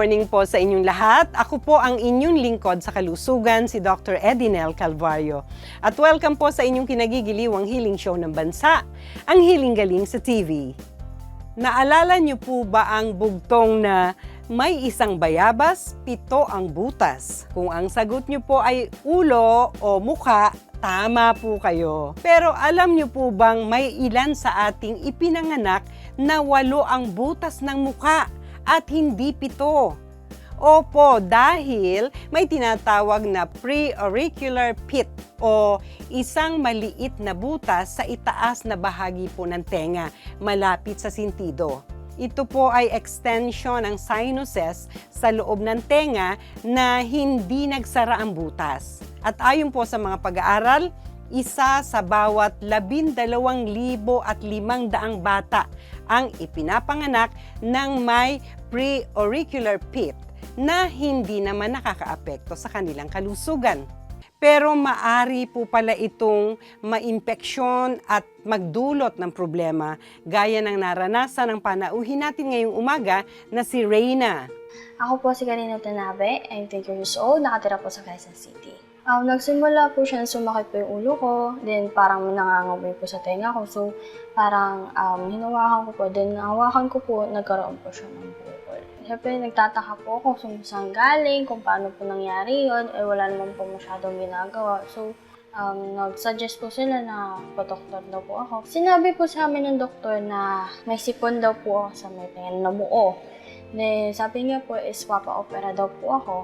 Morning po sa inyong lahat. Ako po ang inyong lingkod sa kalusugan, si Dr. Edinel Calvario. At welcome po sa inyong kinagigiliwang healing show ng bansa, ang Healing Galing sa TV. Naalala niyo po ba ang bugtong na may isang bayabas, pito ang butas? Kung ang sagot niyo po ay ulo o mukha, tama po kayo. Pero alam niyo po bang may ilan sa ating ipinanganak na walo ang butas ng mukha at hindi pito? Opo, dahil may tinatawag na pre-auricular pit o isang maliit na butas sa itaas na bahagi po ng tenga, malapit sa sintido. Ito po ay extension ng sinuses sa loob ng tenga na hindi nagsara ang butas. At ayon po sa mga pag-aaral, isa sa bawat labindalawang libo at limang daang bata ang ipinapanganak ng may pre-auricular pit na hindi naman nakakaapekto sa kanilang kalusugan. Pero maari po pala itong maimpeksyon at magdulot ng problema gaya ng naranasan ng panauhin natin ngayong umaga na si Reyna. Ako po si Karina Tanabe, I'm 20 years old, nakatira po sa Quezon City. Um, nagsimula po siya, sumakit po yung ulo ko, then parang nangangamoy po sa tenga ko, so parang um, hinawakan ko po, then nahawakan ko po, nagkaroon po siya ng bukol. Siyempre, nagtataka po ako kung saan galing, kung paano po nangyari yon eh wala naman po masyadong ginagawa. So, um, nag-suggest po sila na pa-doktor daw po ako. Sinabi po sa amin ng doktor na may sipon daw po ako sa may tenga na buo. Then, sabi niya po is papa-opera daw po ako.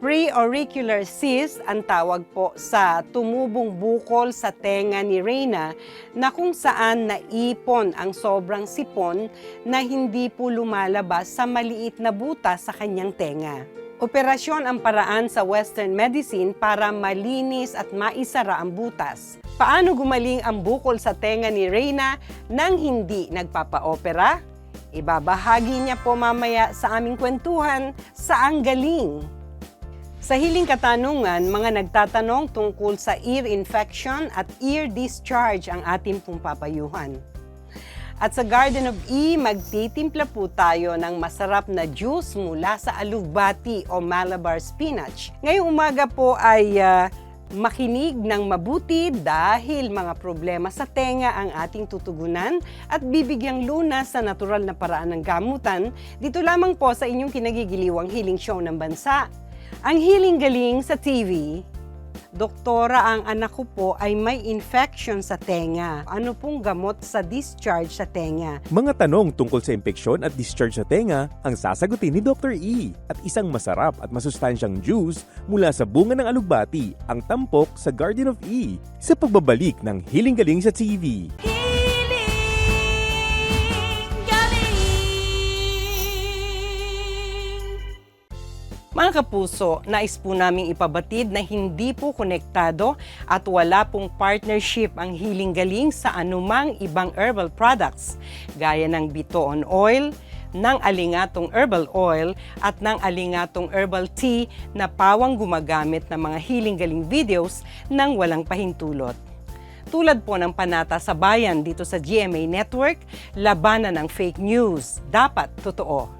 Pre-auricular cyst ang tawag po sa tumubong bukol sa tenga ni Reyna na kung saan naipon ang sobrang sipon na hindi po lumalabas sa maliit na butas sa kanyang tenga. Operasyon ang paraan sa Western medicine para malinis at maisara ang butas. Paano gumaling ang bukol sa tenga ni Reyna nang hindi nagpapa-opera? Ibabahagi niya po mamaya sa aming kwentuhan sa Ang Galing. Sa hiling katanungan, mga nagtatanong tungkol sa ear infection at ear discharge ang ating pong papayuhan. At sa Garden of E, magtitimpla po tayo ng masarap na juice mula sa alugbati o Malabar spinach. Ngayong umaga po ay ah, makinig ng mabuti dahil mga problema sa tenga ang ating tutugunan at bibigyang lunas sa natural na paraan ng gamutan dito lamang po sa inyong kinagigiliwang healing show ng bansa. Ang Healing Galing sa TV, Doktora, ang anak ko po ay may infection sa tenga. Ano pong gamot sa discharge sa tenga? Mga tanong tungkol sa impeksyon at discharge sa tenga ang sasagutin ni Dr. E at isang masarap at masustansyang juice mula sa bunga ng alugbati ang tampok sa Garden of E sa pagbabalik ng Hiling Galing sa TV. Mga kapuso, nais po naming ipabatid na hindi po konektado at wala pong partnership ang Healing Galing sa anumang ibang herbal products gaya ng Bitoon Oil, ng alingatong herbal oil at ng alingatong herbal tea na pawang gumagamit ng mga Healing Galing videos nang walang pahintulot. Tulad po ng panata sa bayan dito sa GMA Network, labanan ng fake news. Dapat totoo.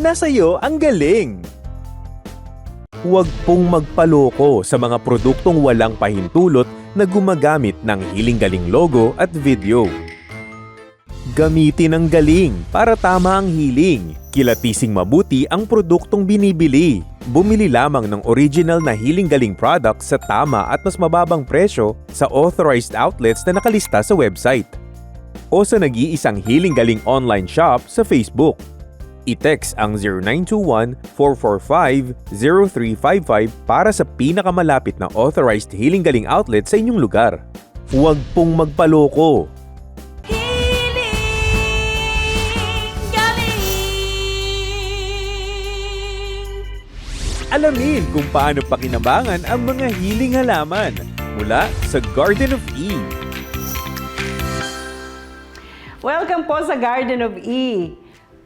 nasa ang galing. Huwag pong magpaloko sa mga produktong walang pahintulot na gumagamit ng Hiling Galing logo at video. Gamitin ang galing para tama ang healing. Kilatising mabuti ang produktong binibili. Bumili lamang ng original na Healing Galing products sa tama at mas mababang presyo sa authorized outlets na nakalista sa website. O sa nag-iisang Healing Galing online shop sa Facebook. I-text ang 0921-445-0355 para sa pinakamalapit na authorized Healing Galing outlet sa inyong lugar. Huwag pong magpaloko! Alamin kung paano pakinabangan ang mga hiling halaman mula sa Garden of Eve. Welcome po sa Garden of Eve.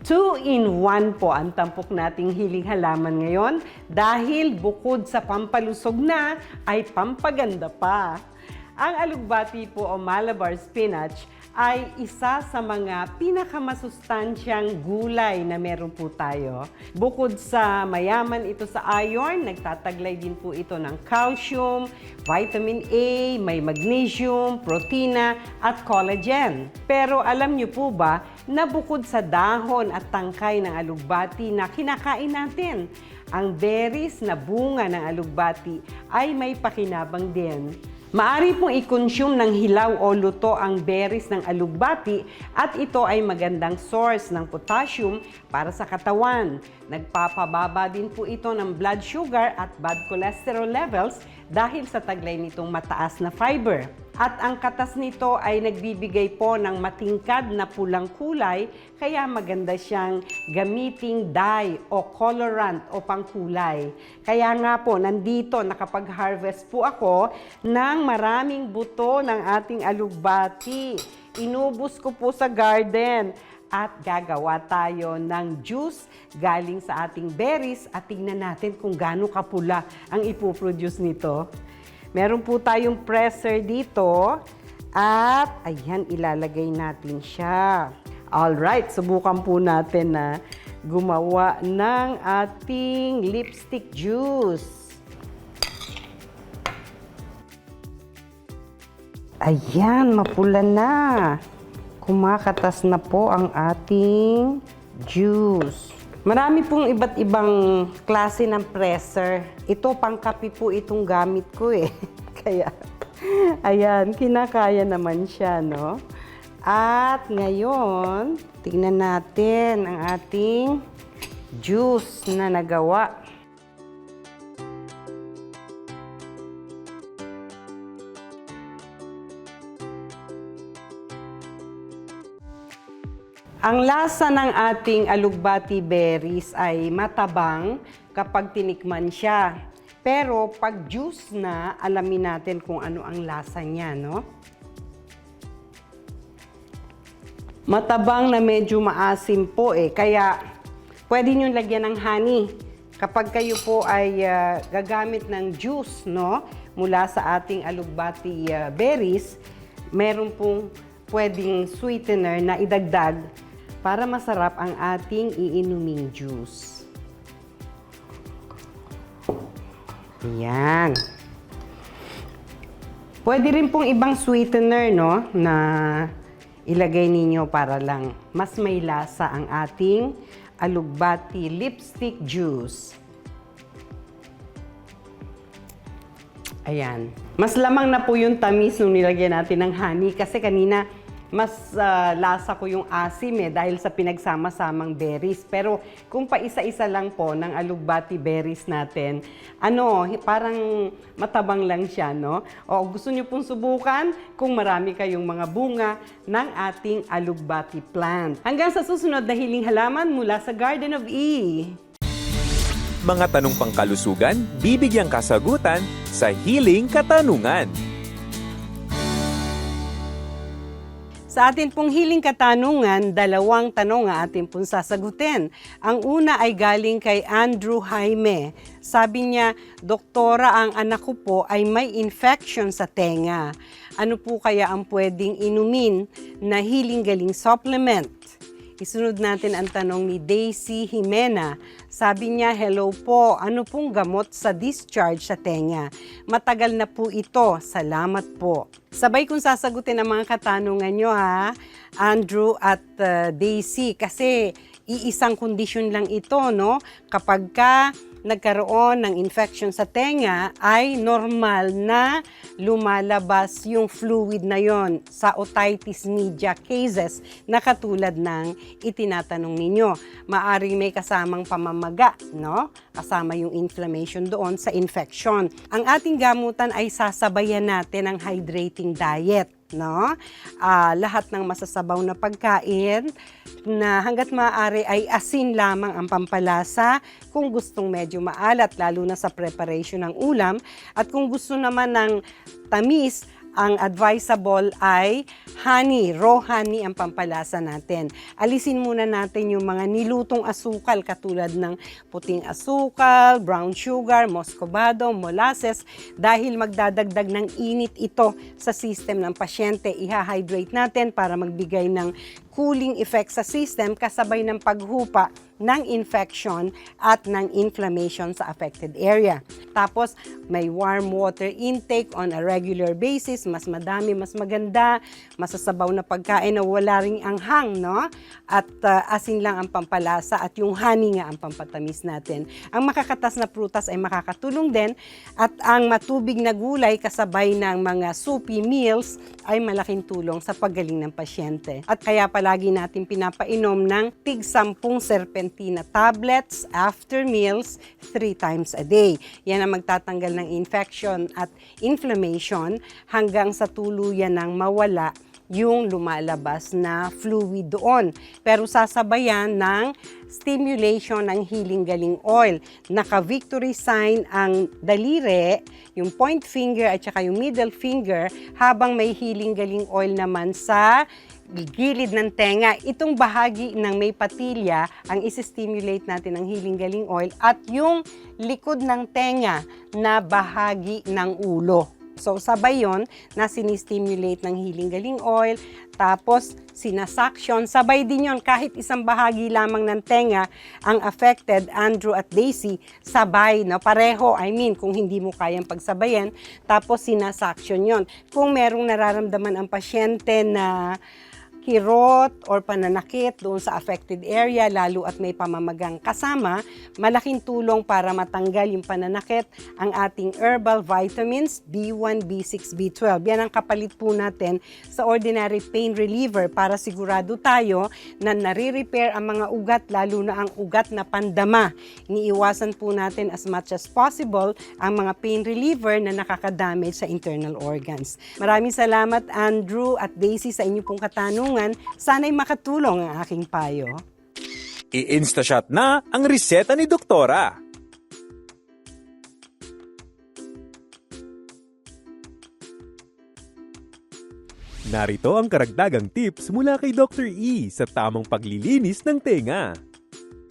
2-in-1 po ang tampok nating hiling halaman ngayon dahil bukod sa pampalusog na ay pampaganda pa. Ang alugbati po o Malabar spinach ay isa sa mga pinakamasustansyang gulay na meron po tayo. Bukod sa mayaman ito sa iron, nagtataglay din po ito ng calcium, vitamin A, may magnesium, protina at collagen. Pero alam niyo po ba na bukod sa dahon at tangkay ng alugbati na kinakain natin, ang berries na bunga ng alugbati ay may pakinabang din. Maari pong i-consume ng hilaw o luto ang berries ng alugbati at ito ay magandang source ng potassium para sa katawan. Nagpapababa din po ito ng blood sugar at bad cholesterol levels dahil sa taglay nitong mataas na fiber. At ang katas nito ay nagbibigay po ng matingkad na pulang kulay kaya maganda siyang gamiting dye o colorant o pangkulay. Kaya nga po, nandito nakapag-harvest po ako ng maraming buto ng ating alugbati. Inubos ko po sa garden at gagawa tayo ng juice galing sa ating berries at tingnan natin kung gaano kapula ang ipoproduce nito. Meron po tayong presser dito at ayan, ilalagay natin siya. Alright, subukan po natin na gumawa ng ating lipstick juice. Ayan, mapula na. Kumakatas na po ang ating juice. Marami pong iba't ibang klase ng presser. Ito, pangkapi po itong gamit ko eh. Kaya, ayan, kinakaya naman siya, no? At ngayon, tingnan natin ang ating juice na nagawa. Ang lasa ng ating alugbati berries ay matabang kapag tinikman siya. Pero pag juice na, alamin natin kung ano ang lasa niya, no? Matabang na medyo maasim po eh, kaya pwede nyo lagyan ng honey. Kapag kayo po ay ah, gagamit ng juice, no? Mula sa ating alugbati ah, berries, meron pong pwedeng sweetener na idagdag para masarap ang ating iinuming juice. Ayan. Pwede rin pong ibang sweetener, no, na ilagay ninyo para lang mas may lasa ang ating alugbati lipstick juice. Ayan. Mas lamang na po yung tamis nung nilagyan natin ng honey kasi kanina mas ah, lasa ko yung asim eh dahil sa pinagsama-samang berries. Pero kung pa isa-isa lang po ng alugbati berries natin, ano, parang matabang lang siya, no? O gusto niyo pong subukan kung marami kayong mga bunga ng ating alugbati plant. Hanggang sa susunod na hiling halaman mula sa Garden of E. Mga tanong pangkalusugan, bibigyang kasagutan sa Healing Katanungan. Sa atin pong hiling katanungan, dalawang tanong ang atin pong sasagutin. Ang una ay galing kay Andrew Jaime. Sabi niya, Doktora, ang anak ko po ay may infection sa tenga. Ano po kaya ang pwedeng inumin na hiling galing supplement? Isunod natin ang tanong ni Daisy Jimena. Sabi niya, hello po, ano pong gamot sa discharge sa tenga? Matagal na po ito, salamat po. Sabay kong sasagutin ang mga katanungan nyo ha, Andrew at uh, Daisy, kasi iisang kondisyon lang ito, no? Kapag ka nagkaroon ng infection sa tenga, ay normal na lumalabas yung fluid na yon sa otitis media cases na katulad ng itinatanong ninyo. Maaring may kasamang pamamaga, no? Kasama yung inflammation doon sa infection. Ang ating gamutan ay sasabayan natin ng hydrating diet no? Ah, lahat ng masasabaw na pagkain na hangga't maaari ay asin lamang ang pampalasa kung gustong medyo maalat lalo na sa preparation ng ulam at kung gusto naman ng tamis ang advisable ay honey, raw honey ang pampalasa natin. Alisin muna natin yung mga nilutong asukal katulad ng puting asukal, brown sugar, moscovado, molasses dahil magdadagdag ng init ito sa system ng pasyente. Iha-hydrate natin para magbigay ng cooling effect sa system kasabay ng paghupa ng infection at ng inflammation sa affected area. Tapos, may warm water intake on a regular basis. Mas madami, mas maganda. Masasabaw na pagkain na wala ring anghang, no? At uh, asin lang ang pampalasa at yung honey nga ang pampatamis natin. Ang makakatas na prutas ay makakatulong din at ang matubig na gulay kasabay ng mga soupy meals ay malaking tulong sa paggaling ng pasyente. At kaya palagi natin pinapainom ng tig 10 serpentina tablets after meals three times a day. Yan ang magtatanggal ng infection at inflammation hanggang sa tuluyan ng mawala yung lumalabas na fluid doon. Pero sasabayan ng stimulation ng healing galing oil. Naka-victory sign ang daliri, yung point finger at saka yung middle finger habang may healing galing oil naman sa gilid ng tenga. Itong bahagi ng may patilya ang isi-stimulate natin ng healing galing oil at yung likod ng tenga na bahagi ng ulo. So, sabay yon na sinistimulate ng healing galing oil, tapos sinasuction. Sabay din yon kahit isang bahagi lamang ng tenga ang affected, Andrew at Daisy, sabay, no? pareho, I mean, kung hindi mo kayang pagsabayan, tapos sinasuction yon Kung merong nararamdaman ang pasyente na kirot or pananakit doon sa affected area, lalo at may pamamagang kasama, malaking tulong para matanggal yung pananakit ang ating herbal vitamins B1, B6, B12. Yan ang kapalit po natin sa ordinary pain reliever para sigurado tayo na nare-repair ang mga ugat, lalo na ang ugat na pandama. Iniiwasan po natin as much as possible ang mga pain reliever na nakakadamage sa internal organs. Maraming salamat Andrew at Daisy sa inyo pong katanungan. Sana'y makatulong ang aking payo. I-instashot na ang reseta ni Doktora. Narito ang karagdagang tips mula kay Dr. E sa tamang paglilinis ng tenga.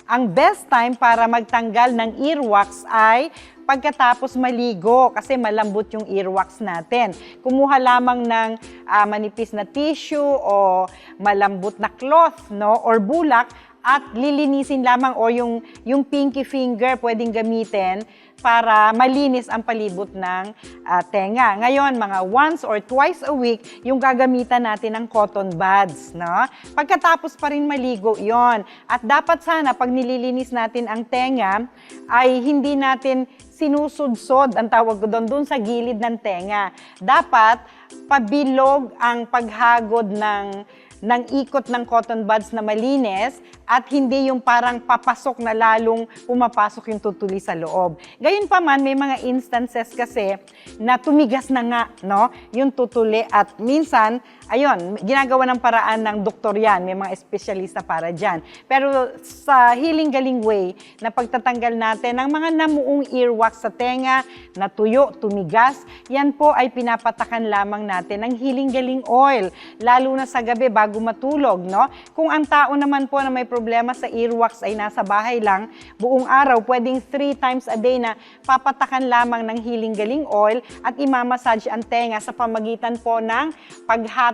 Ang best time para magtanggal ng earwax ay pagkatapos maligo kasi malambot yung earwax natin. Kumuha lamang ng ah, manipis na tissue o malambot na cloth no or bulak at lilinisin lamang o yung yung pinky finger pwedeng gamitin para malinis ang palibot ng ah, tenga. Ngayon, mga once or twice a week, yung gagamitan natin ng cotton buds. No? Pagkatapos pa rin maligo, yon At dapat sana, pag nililinis natin ang tenga, ay hindi natin sinusudsod, ang tawag ko doon, doon sa gilid ng tenga. Dapat, pabilog ang paghagod ng ng ikot ng cotton buds na malinis at hindi yung parang papasok na lalong pumapasok yung tutuli sa loob. Gayunpaman, may mga instances kasi na tumigas na nga, no? Yung tutuli at minsan, ayun, ginagawa ng paraan ng doktor yan. May mga espesyalista para dyan. Pero sa healing galing way, na pagtatanggal natin ng mga namuong earwax sa tenga, natuyo, tumigas, yan po ay pinapatakan lamang natin ng healing galing oil. Lalo na sa gabi bago matulog, no? Kung ang tao naman po na may problema sa earwax ay nasa bahay lang, buong araw, pwedeng three times a day na papatakan lamang ng healing galing oil at imamassage ang tenga sa pamagitan po ng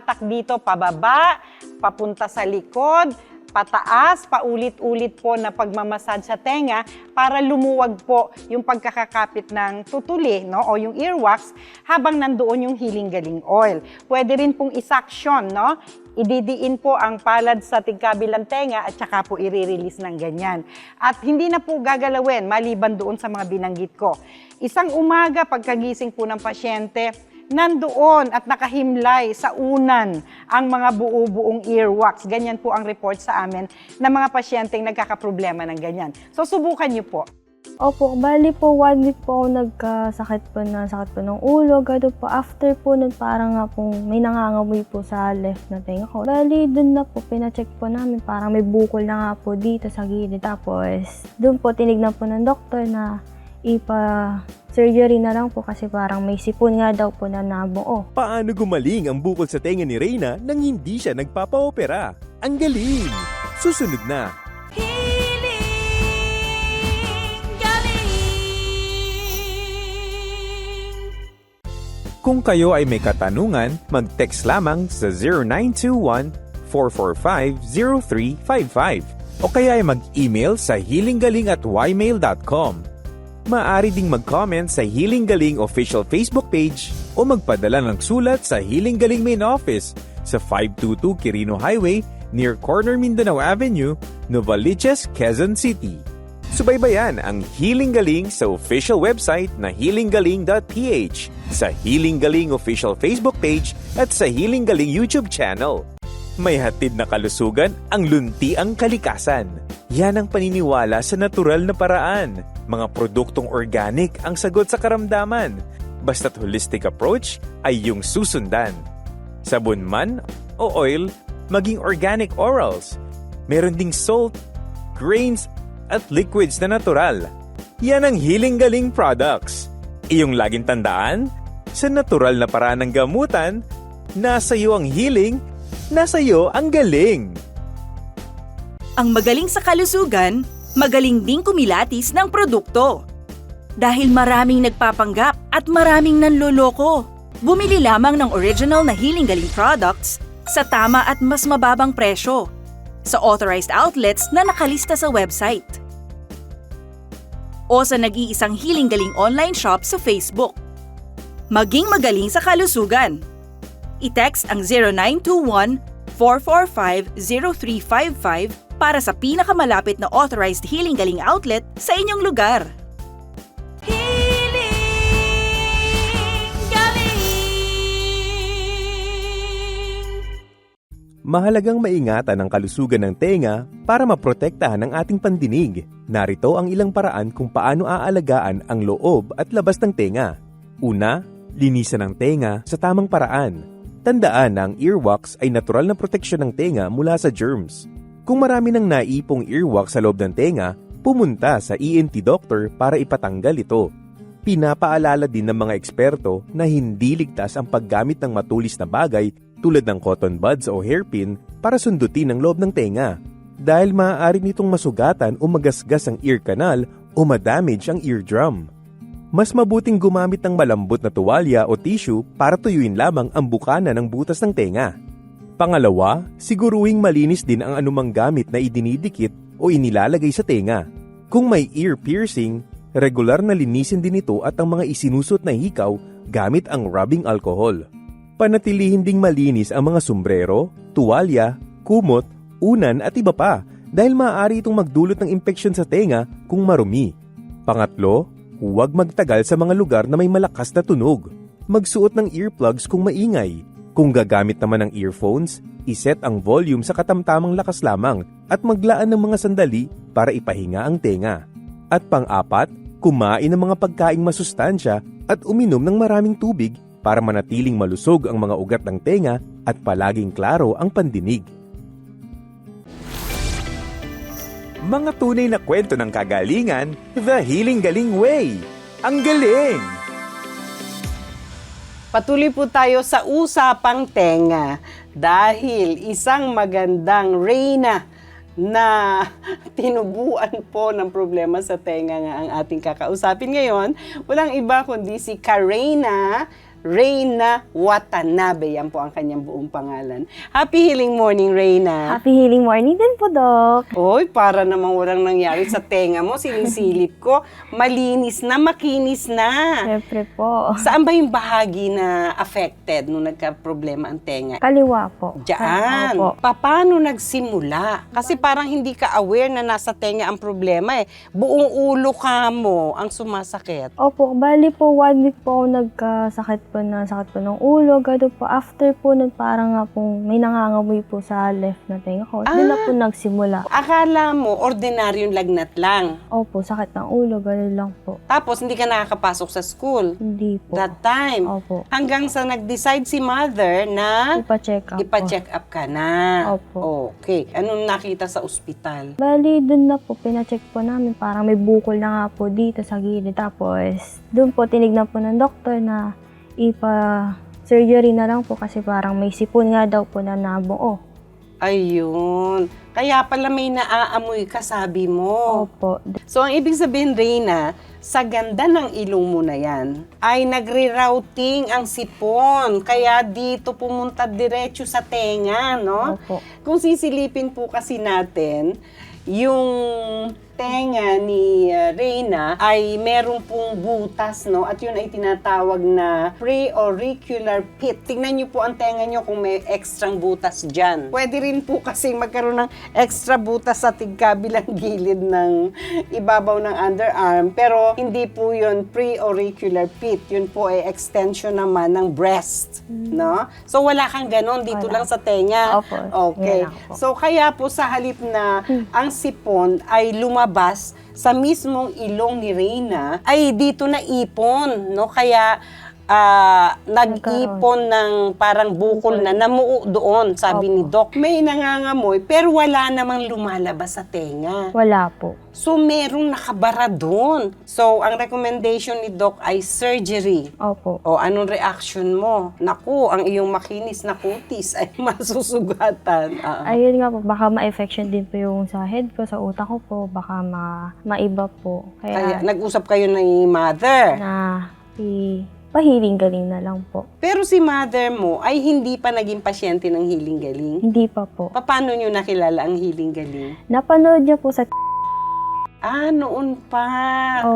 paghatak dito pababa, papunta sa likod, pataas, paulit-ulit po na pagmamasad sa tenga para lumuwag po yung pagkakakapit ng tutuli no, o yung earwax habang nandoon yung healing galing oil. Pwede rin pong isaksyon, no? Ididiin po ang palad sa tigkabilang tenga at saka po i-release ng ganyan. At hindi na po gagalawin maliban doon sa mga binanggit ko. Isang umaga pagkagising po ng pasyente, nandoon at nakahimlay sa unan ang mga buo-buong earwax. Ganyan po ang report sa amin ng mga pasyenteng nagkakaproblema ng ganyan. So subukan niyo po. Opo, bali po one week po nagkasakit po na sakit po ng ulo. Gado po after po nun parang nga po may nangangamoy po sa left na tenga ko. Bali dun na po pinacheck po namin parang may bukol na nga po dito sa gilid. Tapos dun po tinignan po ng doktor na ipa-surgery na lang po kasi parang may sipon nga daw po na nabuo. Paano gumaling ang bukol sa tenga ni Reyna nang hindi siya nagpapaopera? Ang galing! Susunod na, Kung kayo ay may katanungan, mag-text lamang sa 0921-445-0355 o kaya ay mag-email sa healinggaling at ymail.com. Maaari ding mag-comment sa Healing Galing official Facebook page o magpadala ng sulat sa Healing Galing Main Office sa 522 Quirino Highway near Corner Mindanao Avenue, Novaliches, Quezon City. Subaybayan ang Healing Galing sa official website na healinggaling.ph, sa Healing Galing official Facebook page at sa Healing Galing YouTube channel. May hatid na kalusugan ang luntiang kalikasan. Yan ang paniniwala sa natural na paraan. Mga produktong organic ang sagot sa karamdaman. Basta't holistic approach ay yung susundan. Sabon man o oil, maging organic orals. Meron ding salt, grains, at liquids na natural. Yan ang Healing Galing products. Iyong laging tandaan, sa natural na paraan ng gamutan, nasa iyo ang healing, nasa iyo ang galing. Ang magaling sa kalusugan, magaling ding kumilatis ng produkto. Dahil maraming nagpapanggap at maraming nanloloko. Bumili lamang ng original na Healing Galing products sa tama at mas mababang presyo sa authorized outlets na nakalista sa website. O sa nag-iisang Healing Galing online shop sa Facebook. Maging magaling sa kalusugan. I-text ang 0921 445-0355 para sa pinakamalapit na authorized Healing Galing outlet sa inyong lugar. Mahalagang maingatan ang kalusugan ng tenga para maprotektahan ang ating pandinig. Narito ang ilang paraan kung paano aalagaan ang loob at labas ng tenga. Una, linisan ang tenga sa tamang paraan. Tandaan na ang earwax ay natural na proteksyon ng tenga mula sa germs. Kung marami ng naipong earwax sa loob ng tenga, pumunta sa ENT doctor para ipatanggal ito. Pinapaalala din ng mga eksperto na hindi ligtas ang paggamit ng matulis na bagay tulad ng cotton buds o hairpin para sundutin ang loob ng tenga dahil maaari nitong masugatan o magasgas ang ear canal o madamage ang eardrum. Mas mabuting gumamit ng malambot na tuwalya o tissue para tuyuin lamang ang bukana ng butas ng tenga. Pangalawa, siguruhing malinis din ang anumang gamit na idinidikit o inilalagay sa tenga. Kung may ear piercing, regular na linisin din ito at ang mga isinusot na hikaw gamit ang rubbing alcohol. Panatilihin ding malinis ang mga sombrero, tuwalya, kumot, unan at iba pa dahil maaari itong magdulot ng impeksyon sa tenga kung marumi. Pangatlo, huwag magtagal sa mga lugar na may malakas na tunog. Magsuot ng earplugs kung maingay. Kung gagamit naman ng earphones, iset ang volume sa katamtamang lakas lamang at maglaan ng mga sandali para ipahinga ang tenga. At pang-apat, kumain ng mga pagkaing masustansya at uminom ng maraming tubig para manatiling malusog ang mga ugat ng tenga at palaging klaro ang pandinig. Mga tunay na kwento ng kagalingan, The Healing Galing Way. Ang galing! Patuloy po tayo sa usapang tenga dahil isang magandang reyna na tinubuan po ng problema sa tenga nga ang ating kakausapin ngayon. Walang iba kundi si Karina Reina Watanabe. Yan po ang kanyang buong pangalan. Happy healing morning, Reina. Happy healing morning din po, Doc. Oy, para namang walang nangyari sa tenga mo, sinisilip ko. Malinis na, makinis na. Siyempre po. Saan ba yung bahagi na affected nung nagka-problema ang tenga? Kaliwa po. Diyan. Opo. Paano nagsimula? Kasi parang hindi ka aware na nasa tenga ang problema eh. Buong ulo ka mo ang sumasakit. Opo, bali po, one week po ako nagkasakit po na sakit po ng ulo. Gado po, after po nun parang nga po may nangangamoy po sa left na tenga ko. Doon na Ah. po nagsimula. Akala mo, ordinaryong lagnat lang. Opo, sakit ng ulo, gano'n lang po. Tapos hindi ka nakakapasok sa school. Hindi po. That time. Opo. Hanggang sa nag-decide si mother na Ipa-check up ipa-check up ka na. Opo. Okay. Anong nakita sa ospital? Bali, dun na po, pina-check po namin. Parang may bukol na nga po dito sa gilid. Tapos, dun po, tinignan po ng doktor na ipa-surgery na lang po kasi parang may sipon nga daw po na nabuo. Ayun. Kaya pala may naaamoy ka, sabi mo. Opo. So, ang ibig sabihin, Reyna, sa ganda ng ilong mo na yan, ay nagre-routing ang sipon. Kaya dito pumunta diretso sa tenga, no? Opo. Kung sisilipin po kasi natin, yung tenga ni uh, Reyna ay meron pong butas, no? At yun ay tinatawag na pre-auricular pit. Tingnan niyo po ang tenga niyo kung may extrang butas dyan. Pwede rin po kasi magkaroon ng extra butas sa tigkabilang gilid ng ibabaw ng underarm. Pero hindi po yun pre-auricular pit. Yun po ay extension naman ng breast, no? So wala kang ganon dito Wala. lang sa tenga. Opo, Okay. Lang po. So kaya po sa halip na ang sipon ay lumabas sa mismong ilong ni Reyna, ay dito na ipon, no? Kaya ah, nag-ipon ng parang bukol na namuo doon, sabi ni Doc. May nangangamoy, pero wala namang lumalabas sa tenga. Wala po. So, merong nakabara doon. So, ang recommendation ni Doc ay surgery. Opo. O, anong reaction mo? Naku, ang iyong makinis na kutis ay masusugatan. Ah. Ayun nga po, baka ma-infection din po yung sa head ko, sa utak ko po. Baka ma maiba po. Kaya, Kaya, nag-usap kayo ni mother. na i pahiling galing na lang po. Pero si mother mo ay hindi pa naging pasyente ng Healing Galing. Hindi pa po. Paano nyo nakilala ang Healing Galing? Napanood niya po sa Ah, noon pa.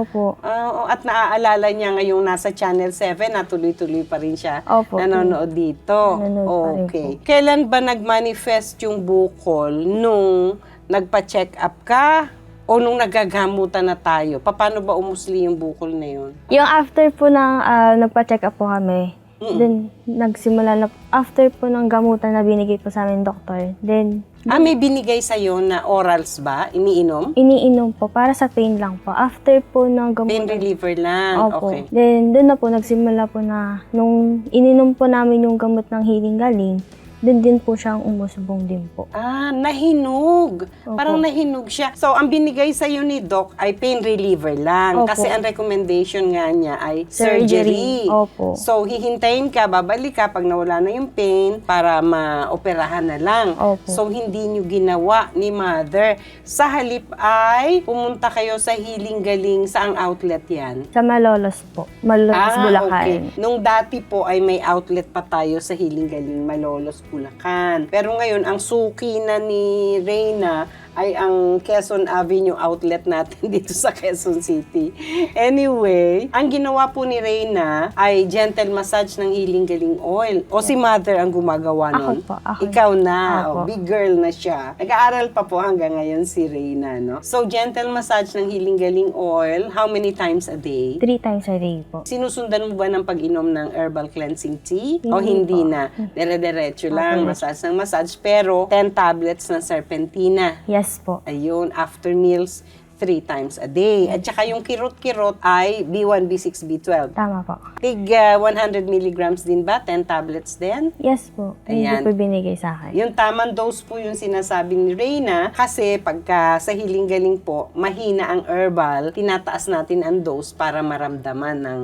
Opo. Oo, at naaalala niya ngayong nasa Channel 7 na tuloy-tuloy pa rin siya Opo. nanonood dito. Nanonood pa rin okay. Kailan ba nag-manifest yung bukol nung nagpa-check up ka o nung nagagamutan na tayo? Paano ba umusli yung bukol na yun? Yung after po ng ah, nagpa-check up po kami, Mm. then nagsimula na, after po ng gamutan na binigay po sa amin doktor, then Ah, may binigay sa'yo na orals ba? Iniinom? iniinom po para sa pain lang po. After po ng Pain gamutan, reliever lang. Opo. Okay. Then, doon na po, nagsimula po na, nung ininom po namin yung gamot ng healing galing, doon din po siyang umusbong din po. Ah, nahinog. Opo. Parang nahinog siya. So, ang binigay sa iyo ni Doc ay pain reliever lang. Opo. Kasi ang recommendation nga niya ay surgery. Surgery. Opo. So, hihintayin ka, babalik ka pag nawala na yung pain para maoperahan na lang. Opo. So, hindi niyo ginawa ni mother. Sa halip ay pumunta kayo sa Healing Galing. Saang outlet yan? Sa Malolos po. Malolos, Bulacan. Ah, okay. Nung dati po ay may outlet pa tayo sa Hiling Galing, Malolos, Bulacan. Pero ngayon, ang suki na ni Reyna ay ang Quezon Avenue outlet natin dito sa Quezon City. Anyway, ang ginawa po ni Reyna ay gentle massage ng Hiling Galing Oil. O si mother ang gumagawa Ako nun? po, ako. Ikaw na. Opo. O, big girl na siya. Nag-aaral pa po hanggang ngayon si Reyna, no? So, gentle massage ng Hiling Galing Oil, how many times a day? Three times a day po. Sinusundan mo ba ng pag-inom ng herbal cleansing tea? o hindi Hindi po. na? Dire-diretso lang, Okay. massage ng massage. Pero 10 tablets ng serpentina. Yes po. Ayun, after meals, 3 times a day. At saka yung kirot-kirot ay B1, B6, B12. Tama po. Tig uh, 100 milligrams din ba? 10 tablets din? Yes po. Hindi Ayan. po binigay sa akin. Yung tamang dose po yung sinasabi ni Reyna kasi pagka sa hiling-galing po, mahina ang herbal, tinataas natin ang dose para maramdaman ng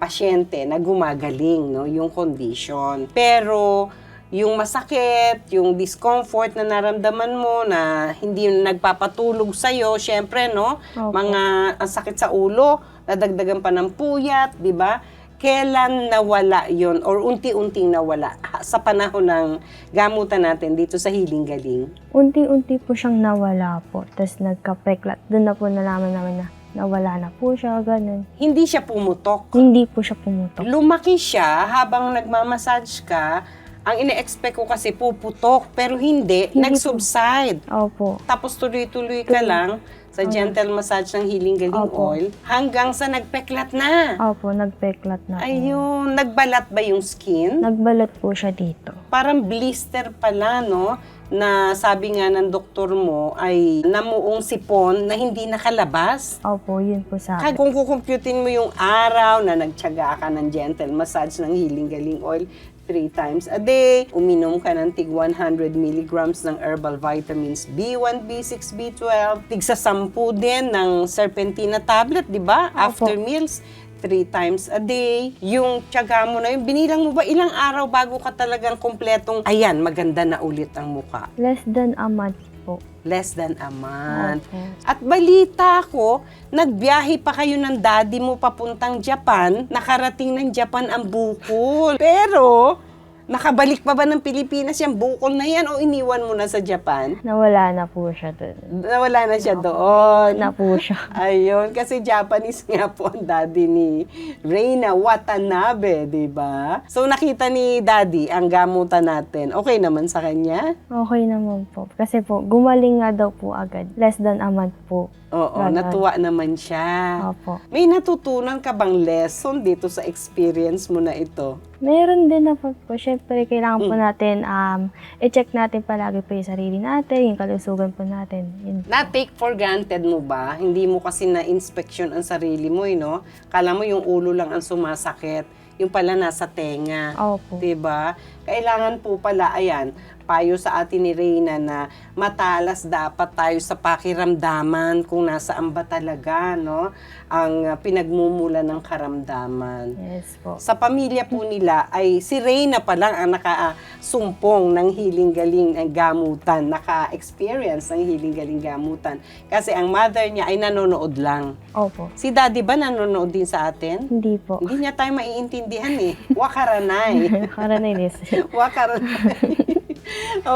pasyente na gumagaling no, yung condition. Pero yung masakit, yung discomfort na naramdaman mo na hindi nagpapatulog sa'yo, syempre, no? Opo. Mga ang sakit sa ulo, nadagdagan pa ng puyat, di ba? kailan nawala yon or unti-unting nawala sa panahon ng gamutan natin dito sa Hiling Galing? Unti-unti po siyang nawala po. Tapos nagka-peklat. Doon na po nalaman namin na nawala na po siya, ganun. Hindi siya pumutok. Hindi po siya pumutok. Lumaki siya habang nagmamassage ka. Ang ine-expect ko kasi puputok, pero hindi, Hindi nag-subside. Opo. Tapos tuloy-tuloy ka lang sa gentle massage ng Healing Galing Opo. Oil hanggang sa nagpeklat na. Opo, nagpeklat na po. Ayun, nagbalat ba yung skin? Nagbalot po siya dito. Parang blister pala, no? Na sabi nga ng doktor mo ay namuong sipon na hindi nakalabas. Opo, yun po sa kung kukumputin mo yung araw na nagtyaga ka ng gentle massage ng Healing Galing Oil, three times a day, uminom ka ng tig 100 milligrams ng herbal vitamins B1, B6, B12, tig sa 10 din ng serpentina tablet, di ba? After meals, three times a day. Yung tiyaga mo na yun, binilang mo ba ilang araw bago ka talagang kompletong, ayan, maganda na ulit ang muka? less than a month po. Less than a month. Opo. At balita ko, nagbiyahe pa kayo ng daddy mo papuntang Japan, nakarating ng Japan ang bukol. Pero, nakabalik pa ba ng Pilipinas yung bukol na yan o iniwan mo na sa Japan? Nawala na po siya doon. Nawala na siya doon. Na po siya. Ayun, kasi Japanese nga po ang daddy ni Reina Watanabe, di ba? So nakita ni daddy ang gamutan natin. Okay naman sa kanya? Okay naman po. Kasi po, gumaling nga daw po agad. Less than a month po. Oo, Ganon. natuwa naman siya. Opo. May natutunan ka bang lesson dito sa experience mo na ito? Meron din na po. Siyempre, kailangan po natin um, i-check natin palagi po yung sarili natin, yung kalusugan po natin. Yun. Na-take for granted mo ba? Hindi mo kasi na-inspection ang sarili mo, eh, no? Kala mo yung ulo lang ang sumasakit. Yung pala nasa tenga. Opo. 'Di ba? Kailangan po pala, ayan, payo sa atin ni Reyna na matalas dapat tayo sa pakiramdaman kung nasaan ba talaga, no? Ang pinagmumula ng karamdaman. Yes po. Sa pamilya po nila ay si Reyna pa lang ang nakasumpong ng hiling-galing ng gamutan, naka-experience ng hiling-galing gamutan. Kasi ang mother niya ay nanonood lang. Opo. Si daddy ba nanonood din sa atin? Hindi po. Hindi niya tayo maiintindihan eh. Wakaranay. Karanainis. Wakaranay.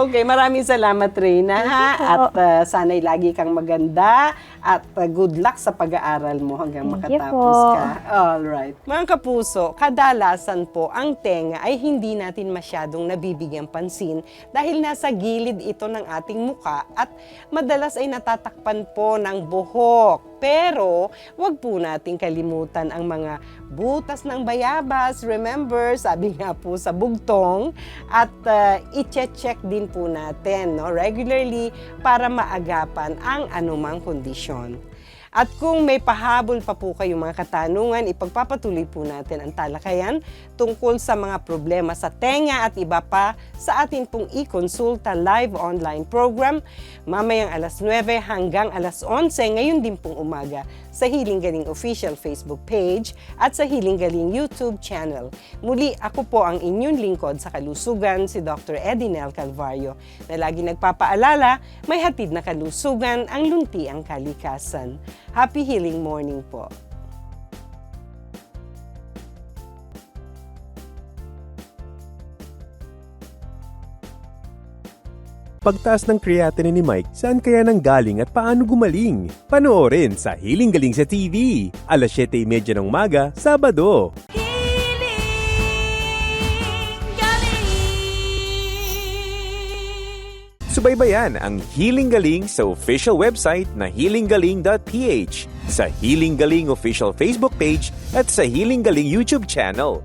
okay, maraming salamat Reyna ha. At uh, sana'y lagi kang maganda at uh, good luck sa pag-aaral mo hanggang Thank you makatapos po. ka. All right. Mga kapuso, kadalasan po ang tenga ay hindi natin masyadong nabibigyang pansin dahil nasa gilid ito ng ating muka at madalas ay natatakpan po ng buhok. Pero, wag po nating kalimutan ang mga butas ng bayabas. Remember, sabi nga po sa bugtong, at uh, i-check din po natin no, regularly para maagapan ang anumang kondisyon. At kung may pahabol pa po kayong mga katanungan, ipagpapatuloy po natin ang talakayan tungkol sa mga problema sa tenga at iba pa sa atin pong e-consulta live online program mamayang alas 9 hanggang alas 11 ngayon din pong umaga sa Hiling Galing official Facebook page at sa Hiling Galing YouTube channel. Muli, ako po ang inyong lingkod sa kalusugan, si Dr. Edinel Calvario, na lagi nagpapaalala, may hatid na kalusugan ang lunti ang kalikasan. Happy healing morning po. Pagtaas ng creatinine ni Mike, saan kaya nang galing at paano gumaling? Panoorin sa Hiling Galing sa TV, alas 7.30 ng umaga, Sabado. Subaybayan ang Healing Galing sa official website na healinggaling.ph, sa Healing Galing official Facebook page at sa Healing Galing YouTube channel.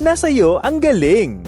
nasa iyo ang galing.